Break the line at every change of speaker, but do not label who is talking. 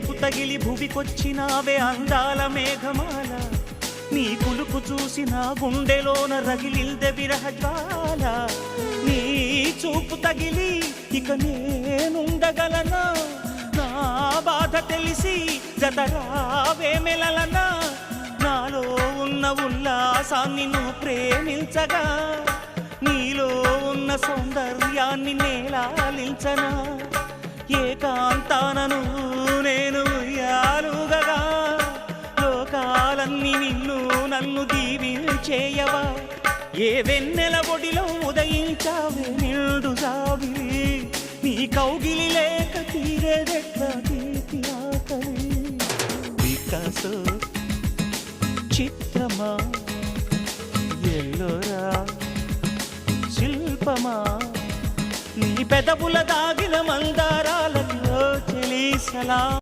మెరుపు తగిలి భువికొచ్చినావే అందాల మేఘమాల. నీ కులుకు చూసిన గుండెలోన రగిలిల్దె విరహ జ్వాల నీ చూపు తగిలి ఇక నేనుండగలనా? నా బాధ తెలిసి జతరావే మెలలనా? నాలో ఉన్న ఉల్లాసాన్ని నువ్వు ప్రేమించగా? నీలో ఉన్న సౌందర్యాన్ని నేలాలించనా? ఏకాంతానను లోకాలన్నీ నిన్ను నన్ను దీవించేయవా ఏ వెన్నెల ఒడిలో ఉదయించావే నిండు జాబిలి నీ కౌగిలి లేక తీరేదెట్లా తీపి ఆకలి. వికాస చిత్రమా? ఎల్లోరా? శిల్పమా? నీ పెదవుల దాగిన మందారాలలో చెలి సలా